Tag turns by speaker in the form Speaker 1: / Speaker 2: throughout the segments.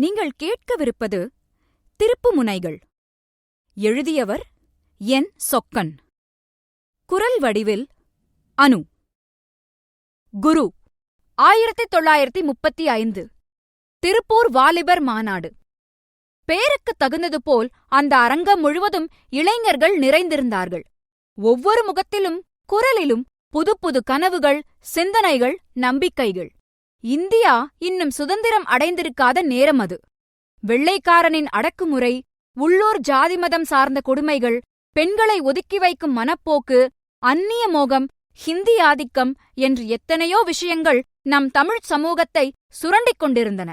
Speaker 1: நீங்கள் கேட்கவிருப்பது திருப்புமுனைகள். எழுதியவர் என். சொக்கன். குரல் வடிவில் அனு. குரு ஆயிரத்தி தொள்ளாயிரத்தி முப்பத்தி ஐந்து. திருப்பூர் வாலிபர் மாநாடு. பேருக்குத் தகுந்தது போல் அந்த அரங்கம் முழுவதும் இளைஞர்கள் நிறைந்திருந்தார்கள். ஒவ்வொரு முகத்திலும் குரலிலும் புது புது கனவுகள் சிந்தனைகள் நம்பிக்கைகள். இந்தியா இன்னும் சுதந்திரம் அடைந்திருக்காத நேரம் அது. வெள்ளைக்காரனின் அடக்குமுறை உள்ளூர் ஜாதி மதம் சார்ந்த கொடுமைகள் பெண்களை ஒதுக்கி வைக்கும் மனப்போக்கு அந்நிய மோகம் ஹிந்தி ஆதிக்கம் என்று எத்தனையோ விஷயங்கள் நம் தமிழ்ச் சமூகத்தை சுரண்டிக் கொண்டிருந்தன.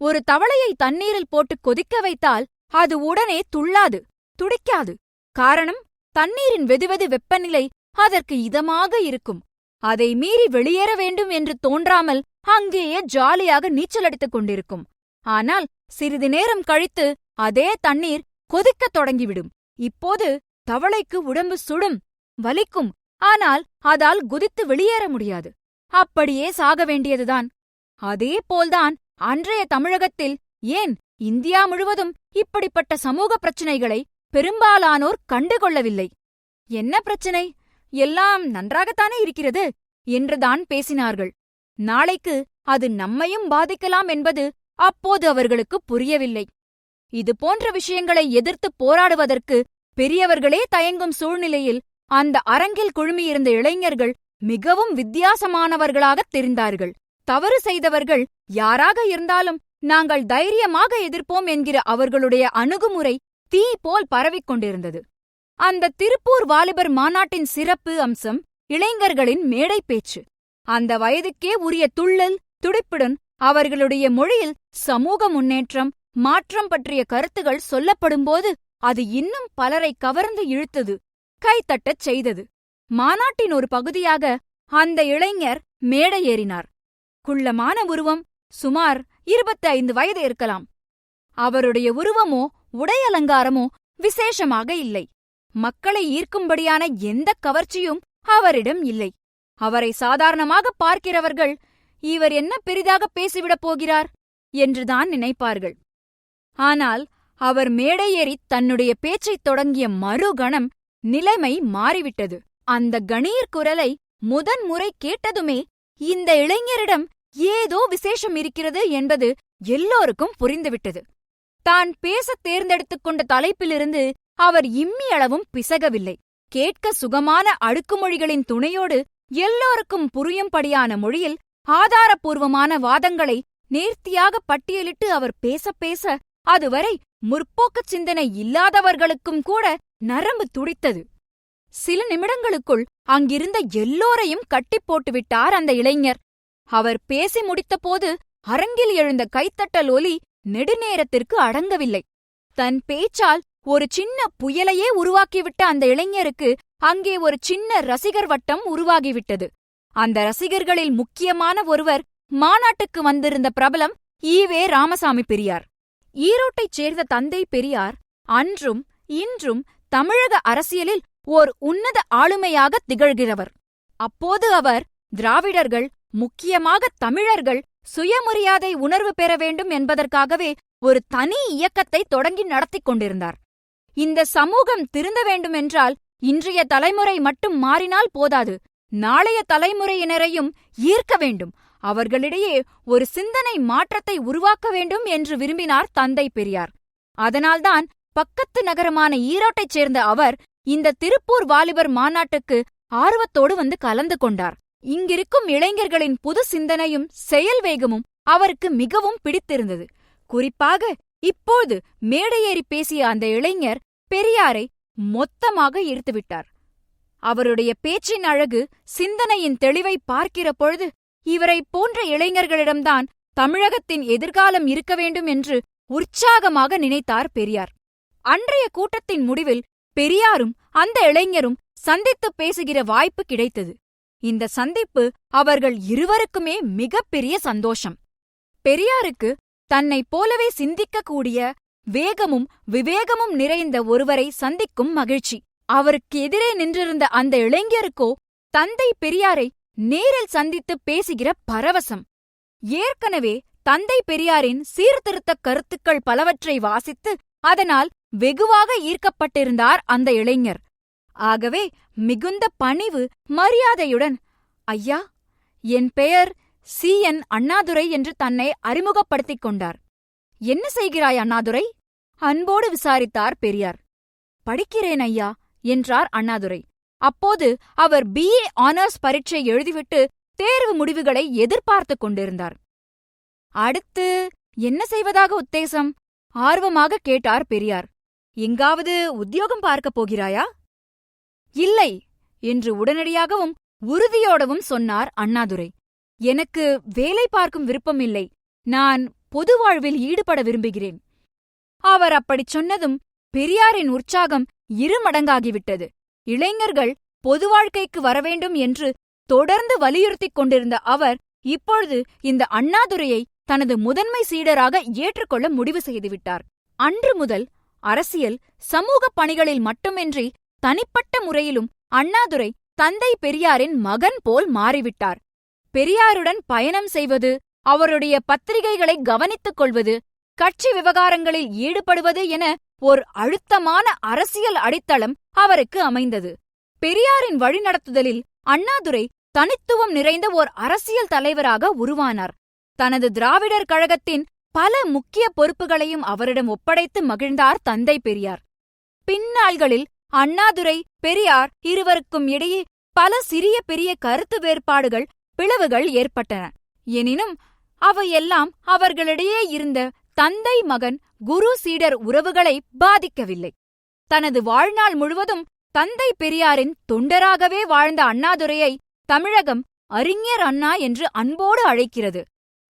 Speaker 1: ஒரு தவளையை தண்ணீரில் போட்டு கொதிக்க வைத்தால் அது உடனே துள்ளாது துடிக்காது. காரணம் தண்ணீரின் வெதுவெது வெப்பநிலை அதற்கு இதமாக இருக்கும். அதை மீறி வெளியேற வேண்டும் என்று தோன்றாமல் அங்கேயே ஜாலியாக நீச்சலடித்துக் கொண்டிருக்கும். ஆனால் சிறிது நேரம் கழித்து அதே தண்ணீர் கொதிக்கத் தொடங்கிவிடும். இப்போது தவளைக்கு உடம்பு சுடும் வலிக்கும் ஆனால் அதால் குதித்து வெளியேற முடியாது. அப்படியே சாக வேண்டியதுதான். அதே போல்தான் அன்றைய தமிழகத்தில் ஏன் இந்தியா முழுவதும் இப்படிப்பட்ட சமூக பிரச்சினைகளை பெரும்பாலானோர் கண்டுகொள்ளவில்லை? என்ன பிரச்சினை? எல்லாம் நன்றாகத்தானே இருக்கிறது? என்றுதான் பேசினார்கள். நாளைக்கு அது நம்மையும் பாதிக்கலாம் என்பது அப்போது அவர்களுக்கு புரியவில்லை. இது போன்ற விஷயங்களை எதிர்த்து போராடுவதற்கு பெரியவர்களே தயங்கும் சூழ்நிலையில் அந்த அரங்கில் குழுமியிருந்த இளைஞர்கள் மிகவும் வித்தியாசமானவர்களாகத் தெரிந்தார்கள். தவறு செய்தவர்கள் யாராக இருந்தாலும் நாங்கள் தைரியமாக எதிர்ப்போம் என்கிற அவர்களுடைய அணுகுமுறை தீ போல் பரவிக் கொண்டிருந்தது அந்த திருப்பூர் வாலிபர் மாநாட்டின் சிறப்பு அம்சம் இளைஞர்களின் மேடை பேச்சு. அந்த வயதுக்கே உரிய துள்ளல் துடிப்புடன் அவர்களுடைய மொழியில் சமூக முன்னேற்றம் மாற்றம் பற்றிய கருத்துகள் சொல்லப்படும்போது அது இன்னும் பலரை கவர்ந்து இழுத்தது கைத்தட்டச் செய்தது. மாநாட்டின் ஒரு பகுதியாக அந்த இளைஞர் மேடை ஏறினார் குள்ளமான உருவம் சுமார் இருபத்தி ஐந்து வயது இருக்கலாம். அவருடைய உருவமோ உடை அலங்காரமோ விசேஷமாக இல்லை. மக்களை ஈர்க்கும்படியான எந்த கவர்ச்சியும் அவரிடம் இல்லை. அவரை சாதாரணமாக பார்க்கிறவர்கள் இவர் என்ன பெரிதாக பேசிவிடப் போகிறார்? என்றுதான் நினைப்பார்கள். ஆனால் அவர் மேடையேறி தன்னுடைய பேச்சைத் தொடங்கிய மறுகணம் நிலைமை மாறிவிட்டது. அந்த கணீர் குரலை முதன்முறை கேட்டதுமே இந்த இளைஞரிடம் ஏதோ விசேஷம் இருக்கிறது என்பது எல்லோருக்கும் புரிந்துவிட்டது. தான் பேசத் தேர்ந்தெடுத்துக் கொண்ட தலைப்பிலிருந்து அவர் இம்மியளவும் பிசகவில்லை. கேட்க சுகமான அடுக்குமொழிகளின் துணையோடு எல்லோருக்கும் புரியும்படியான மொழியில் ஆதாரபூர்வமான வாதங்களை நேர்த்தியாக பட்டியலிட்டு அவர் பேச பேச அதுவரை முற்போக்குச் சிந்தனை இல்லாதவர்களுக்கும் கூட நரம்பு துடித்தது. சில நிமிடங்களுக்குள் அங்கிருந்த எல்லோரையும் கட்டிப் போட்டுவிட்டார் அந்த இளைஞர். அவர் பேசி முடித்தபோது அரங்கில் எழுந்த கைத்தட்டல் ஒலி நெடுநேரத்திற்கு அடங்கவில்லை. தன் பேச்சால் ஒரு சின்ன புயலையே உருவாக்கிவிட்ட அந்த இளைஞருக்கு அங்கே ஒரு சின்ன ரசிகர் வட்டம் உருவாகிவிட்டது. அந்த ரசிகர்களில் முக்கியமான ஒருவர் மாநாட்டுக்கு வந்திருந்த பிரபலம் ஈவே ராமசாமி பெரியார். ஈரோட்டைச் சேர்ந்த தந்தை பெரியார் அன்றும் இன்றும் தமிழக அரசியலில் ஓர் உன்னத ஆளுமையாக திகழ்கிறவர். அப்போது அவர் திராவிடர்கள் முக்கியமாக தமிழர்கள் சுயமரியாதை உணர்வு பெற வேண்டும் என்பதற்காகவே ஒரு தனி இயக்கத்தை தொடங்கி நடத்திக் கொண்டிருந்தார். இந்த சமூகம் திருந்த வேண்டுமென்றால் இன்றைய தலைமுறை மட்டும் மாறினால் போதாது. நாளைய தலைமுறையினரையும் ஈர்க்க வேண்டும். அவர்களிடையே ஒரு சிந்தனை மாற்றத்தை உருவாக்க வேண்டும் என்று விரும்பினார் தந்தை பெரியார். அதனால்தான் பக்கத்து நகரமான ஈரோட்டைச் சேர்ந்த அவர் இந்த திருப்பூர் வாலிபர் மாநாட்டுக்கு ஆர்வத்தோடு வந்து கலந்து கொண்டார். இங்கிருக்கும் இளைஞர்களின் புது சிந்தனையும் செயல் வேகமும் அவருக்கு மிகவும் பிடித்திருந்தது. குறிப்பாக இப்போது மேடையேறி பேசிய அந்த இளைஞர் பெரியாரை மொத்தமாக ஈர்த்துவிட்டார். அவருடைய பேச்சின் அழகு சிந்தனையின் தெளிவை பார்க்கிற பொழுது இவரை போன்ற இளைஞர்களிடம்தான் தமிழகத்தின் எதிர்காலம் இருக்க வேண்டும் என்று உற்சாகமாக நினைத்தார் பெரியார். அன்றைய கூட்டத்தின் முடிவில் பெரியாரும் அந்த இளைஞரும் சந்தித்துப் பேசுகிற வாய்ப்பு கிடைத்தது. இந்த சந்திப்பு அவர்கள் இருவருக்குமே மிகப்பெரிய சந்தோஷம். பெரியாருக்கு தன்னைப் போலவே சிந்திக்கக்கூடிய வேகமும் விவேகமும் நிறைந்த ஒருவரை சந்திக்கும் மகிழ்ச்சி. அவருக்கு எதிரே நின்றிருந்த அந்த இளைஞருக்கோ தந்தை பெரியாரை நேரில் சந்தித்துப் பேசுகிற பரவசம். ஏற்கனவே தந்தை பெரியாரின் சீர்திருத்தக் கருத்துக்கள் பலவற்றை வாசித்து அதனால் வெகுவாக ஈர்க்கப்பட்டிருந்தார் அந்த இளைஞர். ஆகவே மிகுந்த பணிவு மரியாதையுடன் ஐயா என் பெயர் சி என் அண்ணாதுரை என்று தன்னை அறிமுகப்படுத்திக் கொண்டார். என்ன செய்கிறாய் அண்ணாதுரை? அன்போடு விசாரித்தார் பெரியார். படிக்கிறேன் ஐயா என்றார் அண்ணாதுரை. அப்போது அவர் பிஏ ஆனர்ஸ் பரீட்சை எழுதிவிட்டு தேர்வு முடிவுகளை எதிர்பார்த்துக் கொண்டிருந்தார். அடுத்து என்ன செய்வதாக உத்தேசம்? ஆர்வமாக கேட்டார் பெரியார். எங்காவது உத்தியோகம் பார்க்கப் போகிறாயா? இல்லை என்று உடனடியாகவும் உறுதியோடவும் சொன்னார் அண்ணாதுரை. எனக்கு வேலை பார்க்கும் விருப்பமில்லை நான் பொது வாழ்வில் ஈடுபட விரும்புகிறேன். அவர் அப்படிச் சொன்னதும் பெரியாரின் உற்சாகம் இருமடங்காகிவிட்டது இளைஞர்கள் பொது வாழ்க்கைக்கு வரவேண்டும் என்று தொடர்ந்து வலியுறுத்திக் கொண்டிருந்த அவர் இப்பொழுது இந்த அண்ணாதுரையை தனது முதன்மை சீடராக ஏற்றுக்கொள்ள முடிவு செய்துவிட்டார். அன்று முதல் அரசியல் சமூக பணிகளில் மட்டுமின்றி தனிப்பட்ட முறையிலும் அண்ணாதுரை தந்தை பெரியாரின் மகன் போல் மாறிவிட்டார். பெரியாருடன் பயணம் செய்வது அவருடைய பத்திரிகைகளை கவனித்துக் கொள்வது கட்சி விவகாரங்களில் ஈடுபடுவது என ஓர் அழுத்தமான அரசியல் அடித்தளம் அவருக்கு அமைந்தது. பெரியாரின் வழிநடத்துதலில் அண்ணாதுரை தனித்துவம் நிறைந்த ஓர் அரசியல் தலைவராக உருவானார். தனது திராவிடர் கழகத்தின் பல முக்கிய பொறுப்புகளையும் அவரிடம் ஒப்படைத்து மகிழ்ந்தார் தந்தை பெரியார். பின்னாள்களில் அண்ணாதுரை பெரியார் இருவருக்கும் இடையே பல சிறிய பெரிய கருத்து வேறுபாடுகள் பிளவுகள் ஏற்பட்டன. எனினும் அவையெல்லாம் அவர்களிடையே இருந்த தந்தை மகன் குரு சீடர் உறவுகளை பாதிக்கவில்லை. தனது வாழ்நாள் முழுவதும் தந்தை பெரியாரின் தொண்டராகவே வாழ்ந்த அண்ணாதுரையை தமிழகம் அறிஞர் அண்ணா என்று அன்போடு அழைக்கிறது.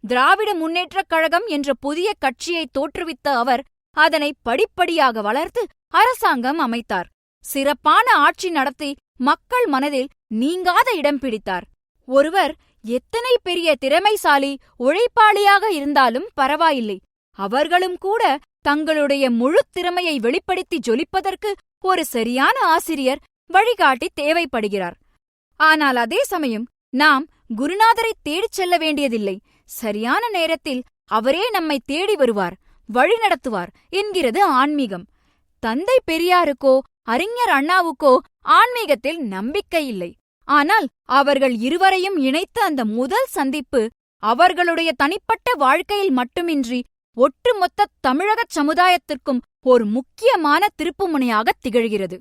Speaker 1: திராவிட முன்னேற்றக் கழகம் என்ற புதிய கட்சியை தோற்றுவித்த அவர் அதனை படிப்படியாக வளர்த்து அரசாங்கம் அமைத்தார். சிறப்பான ஆட்சி நடத்தி மக்கள் மனதில் நீங்காத இடம் பிடித்தார். ஒருவர் எத்தனை பெரிய திறமைசாலி உழைப்பாளியாக இருந்தாலும் பரவாயில்லை. அவர்களும் கூட தங்களுடைய முழு திறமையை வெளிப்படுத்தி ஜொலிப்பதற்கு ஒரு சரியான ஆசிரியர் வழிகாட்டி தேவைப்படுகிறார். ஆனால் அதே சமயம் நாம் குருநாதரை தேடிச் செல்ல வேண்டியதில்லை. சரியான நேரத்தில் அவரே நம்மை தேடி வருவார் வழிநடத்துவார் என்கிறது ஆன்மீகம். தந்தை பெரியாருக்கோ அறிஞர் அண்ணாவுக்கோ ஆன்மீகத்தில் நம்பிக்கை இல்லை. ஆனால் அவர்கள் இருவரையும் இணைத்த அந்த முதல் சந்திப்பு அவர்களுடைய தனிப்பட்ட வாழ்க்கையில் மட்டுமின்றி ஒட்டுமொத்த தமிழகச் சமுதாயத்திற்கும் ஒரு முக்கியமான திருப்புமுனையாகத் திகழ்கிறது.